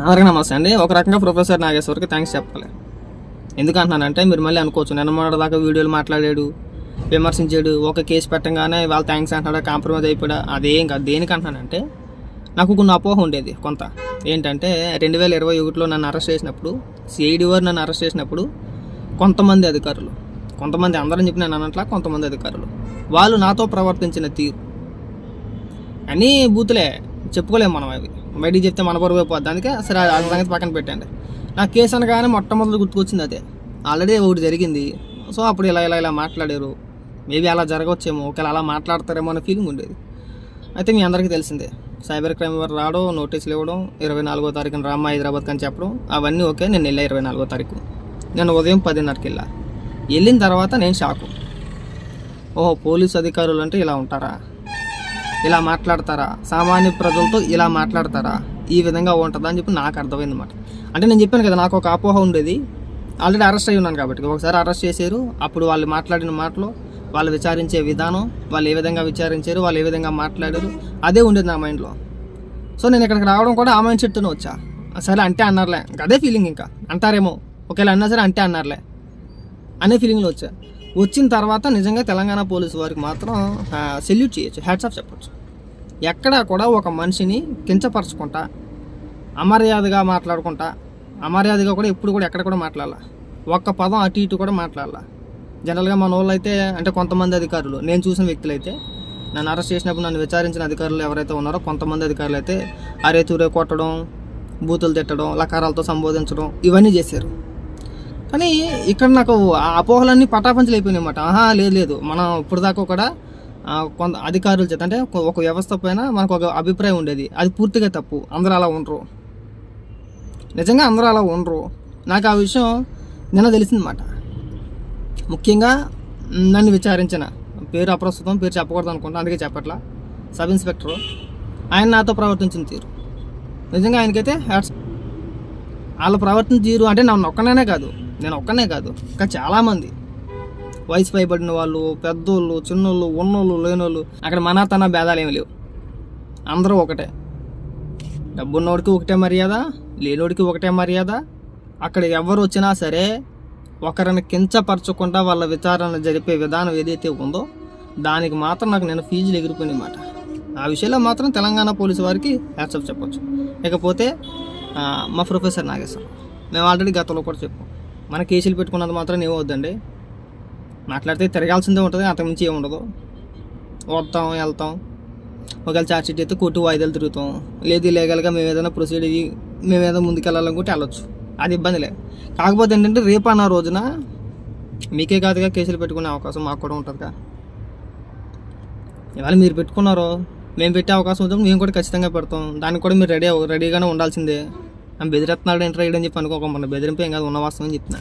అందరికీ నమస్తే అండి. ఒక రకంగా ప్రొఫెసర్ నాగేశ్వర్కి థ్యాంక్స్ చెప్పాలి. ఎందుకంటున్నానంటే మీరు మళ్ళీ అనుకోవచ్చు నిన్న మొన్నటిదాకా వీడియోలు మాట్లాడాడు విమర్శించాడు ఒక కేసు పెట్టంగానే వాళ్ళు థ్యాంక్స్ అంటున్నాడా కాంప్రమైజ్ అయిపోయా అదేం కాదు. దేనికి అంటున్నానంటే నాకు కొన్ని అపోహ ఉండేది కొంత. ఏంటంటే రెండు వేల ఇరవై ఒకటిలో నన్ను అరెస్ట్ చేసినప్పుడు సిఐడి వారు నన్ను అరెస్ట్ చేసినప్పుడు కొంతమంది అధికారులు కొంతమంది అందరం చెప్పిన అన్నట్లా కొంతమంది అధికారులు వాళ్ళు నాతో ప్రవర్తించిన తీరు. అన్నీ బూతులే చెప్పుకోలేము మనం అవి. బయటికి చెప్తే మన బరువు అయిపోద్ది. అందుకే సరే ఆ సంగతి పక్కన పెట్టండి. నా కేసు అనగానే మొట్టమొదటి గుర్తుకొచ్చింది అదే. ఆల్రెడీ ఒకటి జరిగింది. సో అప్పుడు ఇలా ఇలా ఇలా మాట్లాడారు. మేబీ అలా జరగవచ్చేమో. ఒకవేళ అలా మాట్లాడతారేమో అనే ఫీలింగ్ ఉండేది. అయితే మీ అందరికీ తెలిసిందే. సైబర్ క్రైమ్ వారు రావడం నోటీసులు ఇవ్వడం ఇరవై నాలుగో తారీఖున రామ్మ హైదరాబాద్ అని చెప్పడం అవన్నీ ఓకే. నేను వెళ్ళా ఇరవై నాలుగో తారీఖు. నేను ఉదయం పదిన్నరకి వెళ్ళా. వెళ్ళిన తర్వాత నేను షాకు. ఓహో పోలీసు అధికారులు అంటే ఇలా ఉంటారా? ఇలా మాట్లాడతారా? సామాన్య ప్రజలతో ఇలా మాట్లాడతారా? ఈ విధంగా ఉంటుందా అని చెప్పి నాకు అర్థమైంది అనమాట అంటే నేను చెప్పాను కదా నాకు ఒక అపోహ ఉండేది. ఆల్రెడీ అరెస్ట్ అయి ఉన్నాను కాబట్టి. ఒకసారి అరెస్ట్ చేశారు. అప్పుడు వాళ్ళు మాట్లాడిన మాటలు వాళ్ళు విచారించే విధానం వాళ్ళు ఏ విధంగా విచారించారు వాళ్ళు ఏ విధంగా మాట్లాడారు అదే ఉండేది నా మైండ్లో సో నేను ఇక్కడికి రావడం కూడా ఆ మైండ్ సెట్తోనే వచ్చా. సరే అంటే అన్నారులే. ఇంకా అదే ఫీలింగ్ ఇంకా. అంటారేమో. ఒకవేళ అన్నా సరే అంటే అన్నారులే. అనే ఫీలింగ్లో వచ్చా. వచ్చిన తర్వాత నిజంగా తెలంగాణ పోలీసు వారికి మాత్రం సెల్యూట్ చేయొచ్చు హ్యాట్స్ ఆఫ్ చెప్పొచ్చు. ఎక్కడా కూడా ఒక మనిషిని కించపరచుకుంటా అమర్యాదగా మాట్లాడుకుంటా అమర్యాదగా కూడా ఎప్పుడు కూడా ఎక్కడ కూడా మాట్లాడాల. ఒక్క పదం అటు ఇటు కూడా మాట్లాడాల. జనరల్గా మన వాళ్ళు అయితే అంటే కొంతమంది అధికారులు నేను చూసిన వ్యక్తులు అయితే నన్ను అరెస్ట్ చేసినప్పుడు నన్ను విచారించిన అధికారులు ఎవరైతే ఉన్నారో కొంతమంది అధికారులు అయితే అరే తూరే కొట్టడం బూతులు తిట్టడం లకారాలతో సంబోధించడం ఇవన్నీ చేశారు. కానీ ఇక్కడ నాకు ఆ అపోహలన్నీ పటాపంచలు అయిపోయినాయి అన్నమాట. ఆహా లేదు లేదు. మనం ఇప్పుడు దాకా కూడా కొంత అధికారుల చేత అంటే ఒక- వ్యవస్థ పైన మనకు ఒక అభిప్రాయం ఉండేది. అది పూర్తిగా తప్పు. అందరూ అలా ఉండరు. నిజంగా అందరూ అలా ఉండరు. నాకు ఆ విషయం నిన్న తెలిసిందన్నమాట. ముఖ్యంగా నన్ను విచారించిన పేరు అప్రస్తుతం పేరు చెప్పకూడదు అనుకుంటా అందుకే చెప్పట్లా. Sub inspector. ఆయన నాతో ప్రవర్తించిన తీరు. నిజంగా ఆయనకైతే హ్యాట్స్ వాళ్ళ ప్రవర్తన తీరు అంటే నన్ను ఒక్కనే కాదు. నేను ఒక్కనే కాదు. ఇంకా చాలామంది వయసు పైబడిన వాళ్ళు పెద్దోళ్ళు చిన్నోళ్ళు ఉన్నోళ్ళు లేనోళ్ళు అక్కడ మన తన భేదాలు ఏమి లేవు. అందరూ ఒకటే. డబ్బున్నోడికి ఒకటే మర్యాద లేనోడికి ఒకటే మర్యాద. అక్కడ ఎవరు వచ్చినా సరే ఒకరిని కించపరచకుండా వాళ్ళ విచారణ జరిపే విధానం ఏదైతే ఉందో దానికి మాత్రం నాకు నేను ఫీజులు ఎగిరిపోయినమాట ఆ విషయంలో మాత్రం తెలంగాణ పోలీసు వారికి హ్యాట్సప్ చెప్పొచ్చు. ఇకపోతే మా ప్రొఫెసర్ నాగేశ్వరం మేము ఆల్రెడీ గతంలో కూడా చెప్పాం. మన కేసులు పెట్టుకున్నది మాత్రం ఏమవుద్దండి మాట్లాడితే తిరగాల్సిందే ఉంటుంది అంతకుమించి ఏమి ఉండదు. వస్తాం వెళ్తాం. ఒకవేళ ఛార్జ్ షీట్ అయితే కోర్టు వాయిదాలు తిరుగుతాం. లేదు లీగల్గా మేము ఏదైనా ప్రొసీడ్ అయ్యి మేము ఏదైనా ముందుకెళ్ళాలనుకుంటే వెళ్ళొచ్చు. అది ఇబ్బంది లేదు కాకపోతే ఏంటంటే రేపు అన్న రోజున మీకే కాదుగా కేసులు పెట్టుకునే అవకాశం మాకు కూడా ఉంటుందిగా. ఇవాళ మీరు పెట్టుకున్నారో మేము పెట్టే అవకాశం ఉంటుంది మేము కూడా ఖచ్చితంగా పెడతాం. దానికి కూడా మీరు రెడీ రెడీగానే ఉండాల్సిందే. ఆమె బెదిరెత్తున్నాడు ఎంటర్ అయ్యడం చెప్పి అనుకోక మన బెదిరింపు ఏం కాదు ఉన్న వాస్తవం అని చెప్తున్నా.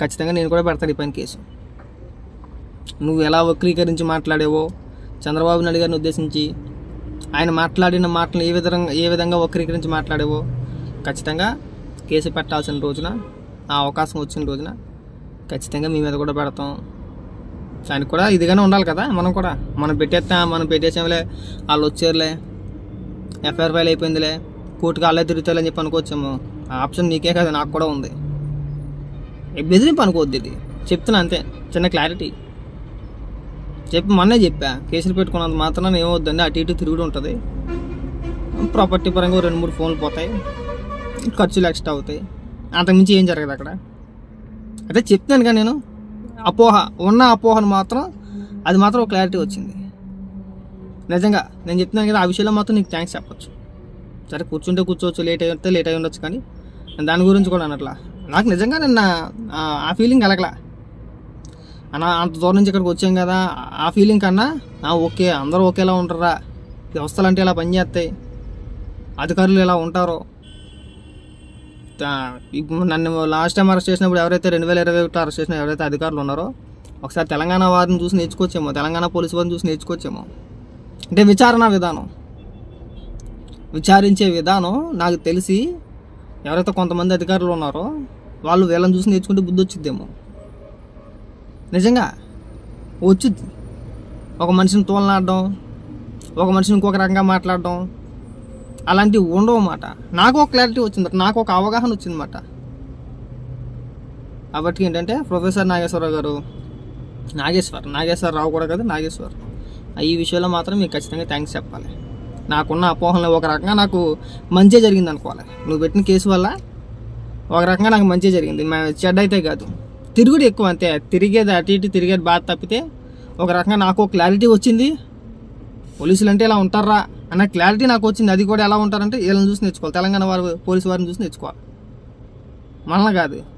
ఖచ్చితంగా నేను కూడా పెడతాను ఈ పని కేసు. నువ్వు ఎలా వక్రీకరించి మాట్లాడేవో చంద్రబాబు నాయుడు గారిని ఉద్దేశించి ఆయన మాట్లాడిన మాటలు ఏ విధంగా ఏ విధంగా వక్రీకరించి మాట్లాడేవో ఖచ్చితంగా కేసు పెట్టాల్సిన రోజున ఆ అవకాశం వచ్చిన రోజున ఖచ్చితంగా మీ మీద కూడా పెడతాం. దానికి కూడా ఇదిగానే ఉండాలి కదా మనం కూడా. మనం పెట్టేస్తా మనం పెట్టేసాంలే వాళ్ళు వచ్చారులే. FIR file అయిపోయిందిలే. కోర్టుకి వాళ్ళే తిరుగుతారని చెప్పి అనుకోవచ్చేమో. ఆ ఆప్షన్ నీకే కదా నాకు కూడా ఉంది. బెదిరింపు అనుకోవద్దు ఇది. చెప్తున్నా అంతే చిన్న క్లారిటీ. చెప్పి మొన్నే చెప్పా కేసులు పెట్టుకున్నంత మాత్రం ఏమవుద్దండి అటు ఇటు తిరుగుడు ఉంటుంది. ప్రాపర్టీ పరంగా రెండు మూడు ఫోన్లు పోతాయి. ఖర్చులు ఎక్స్ట్రా అవుతాయి. అంతకుమించి ఏం జరగదు అక్కడ. అయితే చెప్తాను కానీ నేను. అపోహ ఉన్న అపోహను మాత్రం అది మాత్రం ఒక క్లారిటీ వచ్చింది. నిజంగా నేను చెప్తున్నాను కదా ఆ విషయంలో మాత్రం నీకు థ్యాంక్స్ చెప్పచ్చు. సరే కూర్చుంటే కూర్చోవచ్చు లేట్ అయితే లేట్ అయి ఉండొచ్చు కానీ నేను దాని గురించి కూడా అన్నట్లా నాకు నిజంగా నిన్న ఆ- ఫీలింగ్ కలగలా. అన్న అంత దూరం నుంచి ఇక్కడికి వచ్చాం కదా ఆ ఫీలింగ్ కన్నా ఓకే అందరూ ఒకేలా ఉంటారా? వ్యవస్థలు అంటే ఇలా పనిచేస్తాయి? అధికారులు ఇలా ఉంటారో? నన్ను లాస్ట్ టైం అరెస్ట్ చేసినప్పుడు ఎవరైతే రెండు వేల ఇరవై ఒకటి అరెస్ట్ చేసిన ఎవరైతే అధికారులు ఉన్నారో ఒకసారి తెలంగాణ వారిని చూసి నేర్చుకోవచ్చేమో తెలంగాణ పోలీసు వారిని చూసి నేర్చుకోవచ్చేమో అంటే విచారణ విధానం. విచారించే విధానం నాకు తెలిసి ఎవరైతే కొంతమంది అధికారులు ఉన్నారో వాళ్ళు వీళ్ళని చూసి నేర్చుకుంటే బుద్ధి వచ్చిద్దేమో. నిజంగా? వచ్చింది ఒక మనిషిని తోలనాడడం ఒక మనిషిని ఇంకొక రకంగా మాట్లాడడం అలాంటివి ఉండవు అన్నమాట. నాకు ఒక క్లారిటీ వచ్చిందన్నమాట నాకు ఒక అవగాహన వచ్చిందన్నమాట కాబట్టి ఏంటంటే ప్రొఫెసర్ నాగేశ్వరరావు గారు నాగేశ్వర్ నాగేశ్వరరావు కూడా కదా నాగేశ్వర్. ఈ విషయంలో మాత్రం మీకు ఖచ్చితంగా థ్యాంక్స్ చెప్పాలి. నాకున్న అపోహలు ఒక రకంగా నాకు మంచి జరిగింది అనుకోవాలి. నువ్వు పెట్టిన కేసు వల్ల ఒక రకంగా నాకు మంచి జరిగింది. చెడ్డ అయితే కాదు. తిరుగుడు ఎక్కువ అంతే. తిరిగేది అటు ఇటు తిరిగేది బాధ తప్పితే ఒక రకంగా నాకు క్లారిటీ వచ్చింది. పోలీసులు అంటే ఇలా ఉంటారా? అన్న క్లారిటీ నాకు వచ్చింది. అది కూడా ఎలా ఉంటారంటే వీళ్ళని చూసి నేర్చుకోవాలి. తెలంగాణ వారు పోలీసు వారిని చూసి నేర్చుకోవాలి. మనల్ని కాదు.